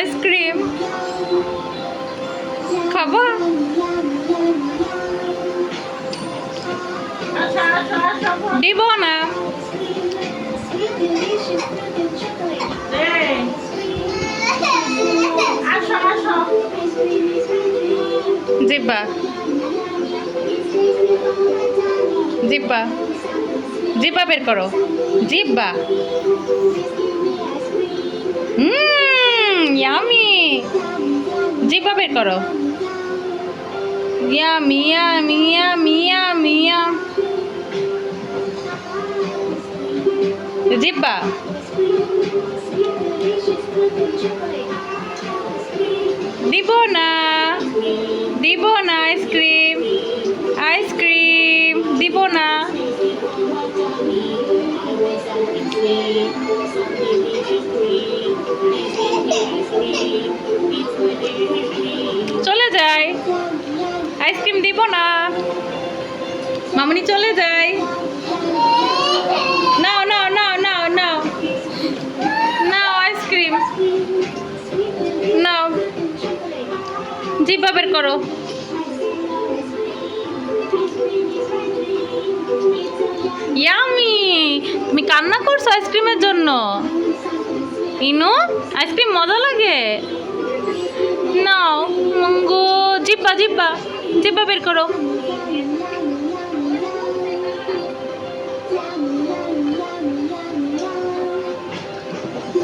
Ice cream. খাবা? দিব না। জিব্বা। জিব্বা। জিব্বা বের করো। জিব্বা। জিব্বা বের করো? Yummy yummy yummy yummy yum জিব্বা। দিব না। দিব না আইসক্রিম। আইসক্রিম দিব না। আইসক্রিম দিব না। মামনি চলে যাই। নাও নাও নাও নাও নাও। নাও আইসক্রিম। নাও। জিব্বা বের করো। ইয়ামি, তুমি কান্না করছ আইসক্রিমের জন্য। ইনু, আইসক্রিম মজা লাগে। জিব্বা জিব্বা বের করো।